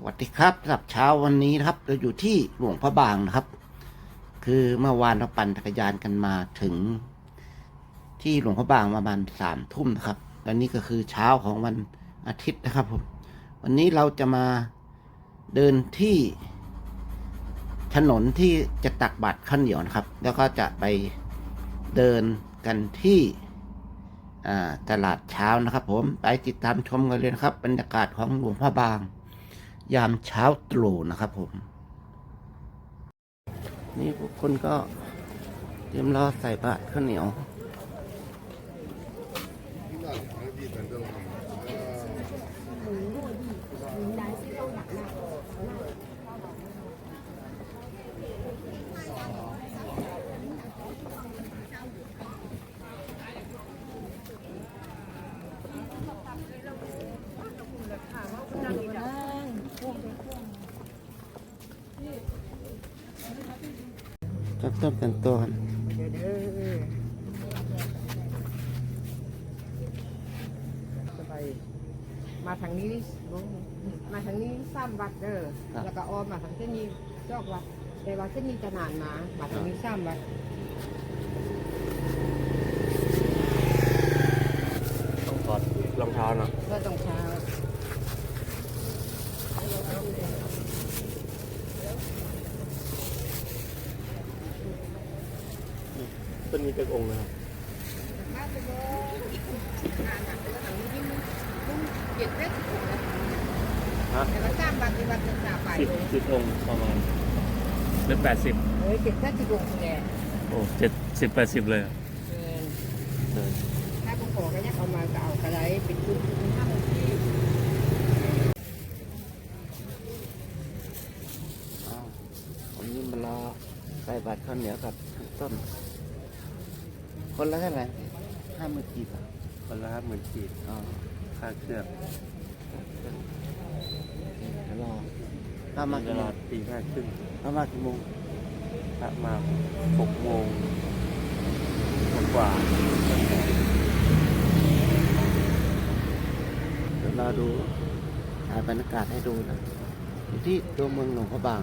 สวัสดีครับสำหรับเช้าวันนี้นะครับ เราอยู่ที่หลวงพระบางนะครับ คือเมื่อวานเราปั่นจักรยานกันมาถึง ที่หลวงพระบางประมาณสามทุ่มนะครับและนี่ก็คือเช้าของวันอาทิตย์นะครับผมวันนี้เราจะมาเดินที่ถนนที่จะตักบาตรข้าวเหนียวนะครับ แล้วก็จะไปเดินกันที่ตลาดเช้านะครับ ผมไปติดตามชมกันเลยนะครับ บรรยากาศของหลวงพระบาง ยามเช้าตรู่นะครับผม นี่พวกคนก็เตรียมรอใส่บาตรข้าวเหนียว ต้นต้นเป็นตัวกันเดี๋ยวเด้อจะไปมาทางนี้มาทางนี้สร้างวัดเด้อแล้วก็ออมมาทางเส้นนี้จอกวัดแต่ว่าเส้นนี้จะนานมามาทางนี้สร้างวัดต้องถอดรองเท้าเนาะก็ต้องเช้า ต้นนี้เป็นองค์นะครับ มาไปเลยงานหนักแล้วทางนี้ยิ่ง มุ่งเกียรติเพชรฮะแต่ว่าสร้างวัดที่วัดจะจ่าไปสิบเลยสิบองค์ประมาณหรือแปดสิบเฮ้ยเกียรติเพชรที่ลงแหละโอ้เจ็ดสิบแปดสิบเลยอะเออเออถ้าผมขอก็จะเอามาก็เอากระไรเป็นชุดเป็นห้าโมงที่อ้าวผมนี่มารอใส่บาตรข้าวเหนียวกับต้น คนละเท่าไหร่ห้าหมื่นกีบอะคนละห้าหมื่นกีบอ๋อค่าเครื่องเดี๋ยวรอถ้ามาเวกี่โมลางตีห้าครึ่งถ้ามากี่โมงพระมาหกโมงกว่าเดี๋ยวรอดูถ่ายบรรยากาศให้ดูนะอยู่ที่ตัวเมืองหลวงพระบาง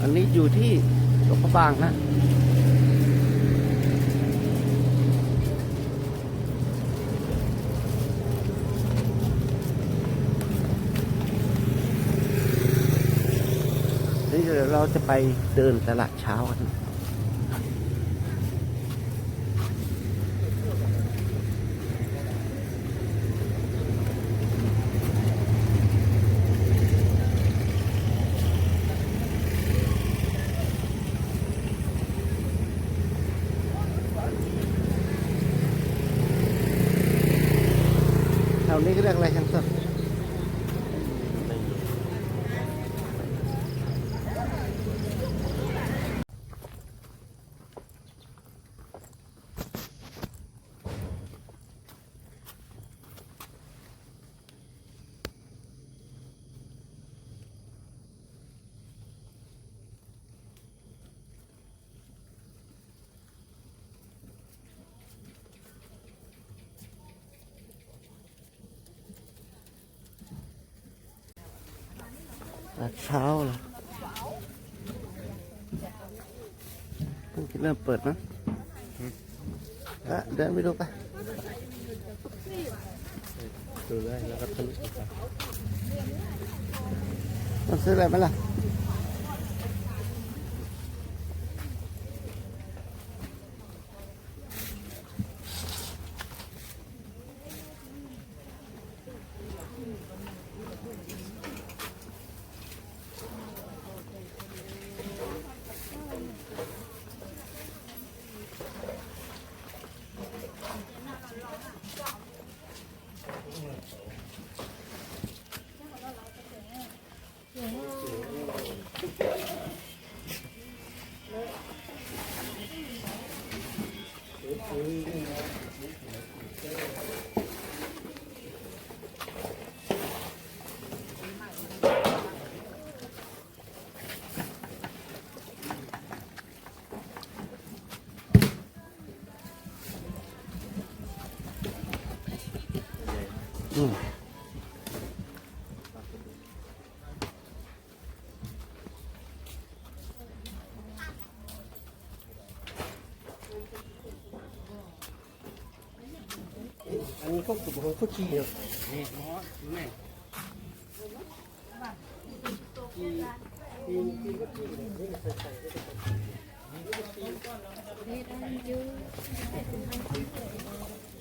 อันนี้อยู่ที่หล วงพระบางนะนี่เดี๋ยวเราจะไปเดินตลาดเช้ากัน นี้ก็เรียกอะไรกันครับ ตลาดเช้าเหรอเพิ่งจะเริ่มเปิดมั้งอะเดินไปดูไปดูได้แล้วก็ทะลุไปต้องซื้ออะไรไหมล่ะ Amen. อันนี้เขาคือเขาขี้เนาะนี่หมอแม่แต่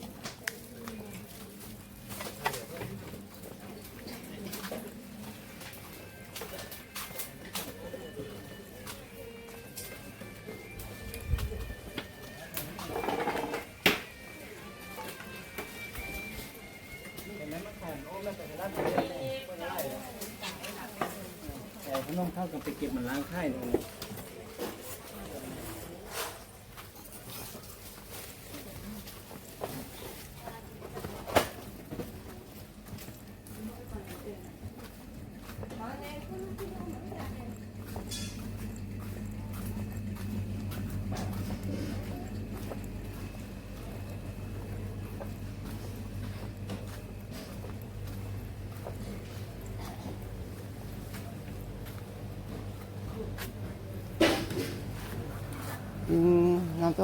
ไปเก็บมันล้างไข่เลย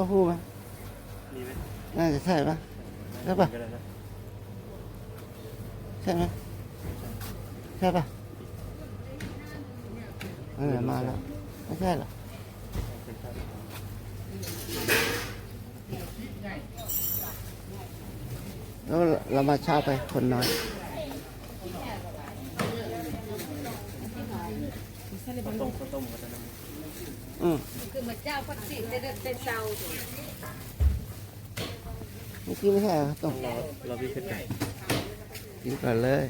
ต้าหู้ไหมมีไหมน่าจะใช่ปะใช่ปะก็ได้นะใช่ไหมใช่ปะเออมาแล้วไม่ใช่หรอแล้วเรามาเช้าไปคนน้อยข้าวต้มต้มกันนะ อืมคือมาเจ้าพักสิเด็ดเป็นเจ้าเมื่อกี้ไม่ใช่เหรอต้องเราเราพิเศษไก่กินก่อนเลย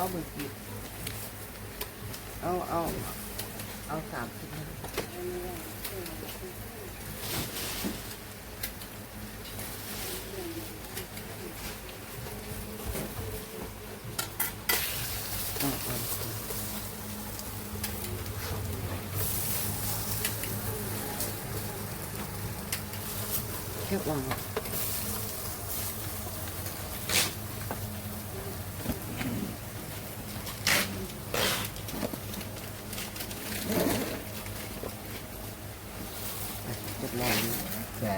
อ๋อเมื่อกี้เอาเอาเอาสามสิบห้าเอาเอาแค่วางไว้ เรียบร้อยดี ไก่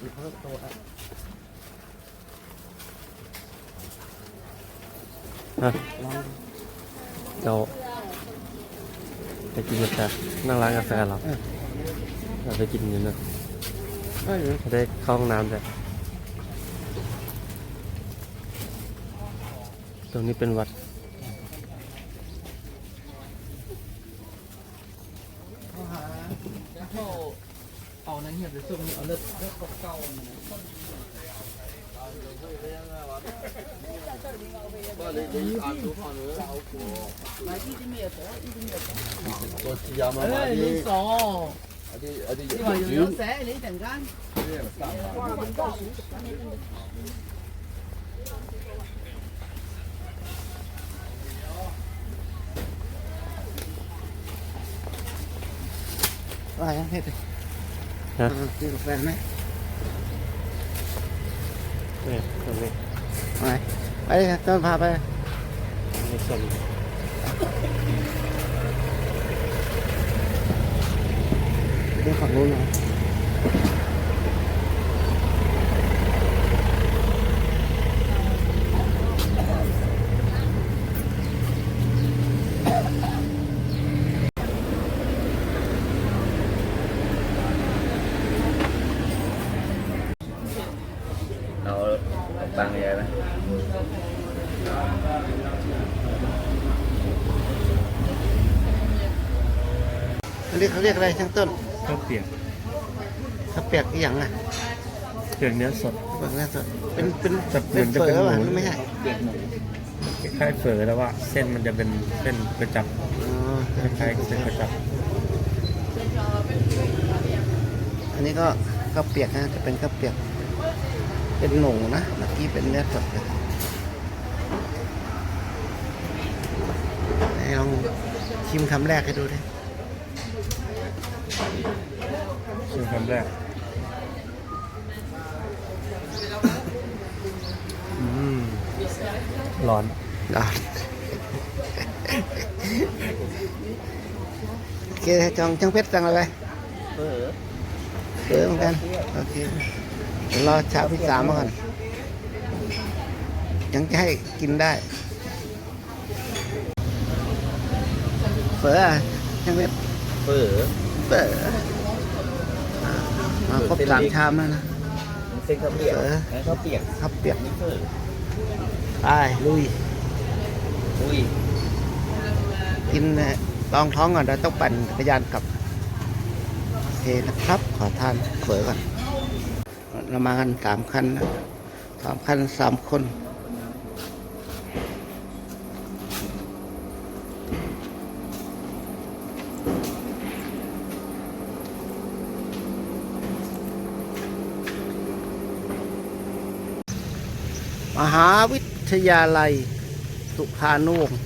มีเพิ่มตัวอะ ฮะ ลองดู เราไปกินกาแฟนั่งร้านกาแฟเหราเราไปกินอยู่นะเอ้ยจะได้เข้าห้องน้ำด้วยตรงนี้เป็นวัดเขาหาเขาเอานั่นเหี้ยไปซุ่มเอาเลือดเลือดเก่าๆ 個試下嘛，買啲買啲有啲你話用有寫，你突然間。Rồi hết rồi. Hả? Đi cà phê mấy. Nè, rồi. Rồi. Đây, tôi pha đây. ตรงนี้ไปไปเลยครับต้นพาไป ไม่ชม ดูฝั่งนู้นหน่อยเอาตังค์ใหญ่ไหม เขาเรียกเขาเรียกอะไรช่างต้นข้าวเปียกข้าวเปียกอีหยังอะเปียกเนื้อสด เปียกแล้วสดเป็นเป็นแบบเหมืเป็อนนจะเฝเป็นอหมูป่ะหรือไม่ใช่คล้ายๆเฝอแล้วว่า เส้นมันจะเป็นเส้นกระจับอ๋อคล้ายๆเส้นกระจับอันนี้ก็ข้าวเปียกนะจะเป็นข้าวเปียก เป็นหนูนะเมื่อกี้เป็นเนื้อสดเลยไหนลองชิมคำแรกให้ดูดิ คือคำแรกอืมร้อนโอเคจองจังเพชรสั่งอะไรเออเออเหมือนกัน โอเครอเช้าที่สามมาก่อน ยังจะให้กินได้เฝออะจังเพชรเออเฝอ มาครบสามชามแล้วนะ เส้นข้าวเปียกเออ ข้าวเปียกข้าวเปียกนี่เออไปลุย อุ้ยกินเอ่อลองท้องก่อนเราต้องปั่นจักรยานกลับโอเคนะครับ ขอทานเฝอก่อนเรามากันสามคันนะสามคันสามคน หาวิทยาลัยสุขานุวงศ์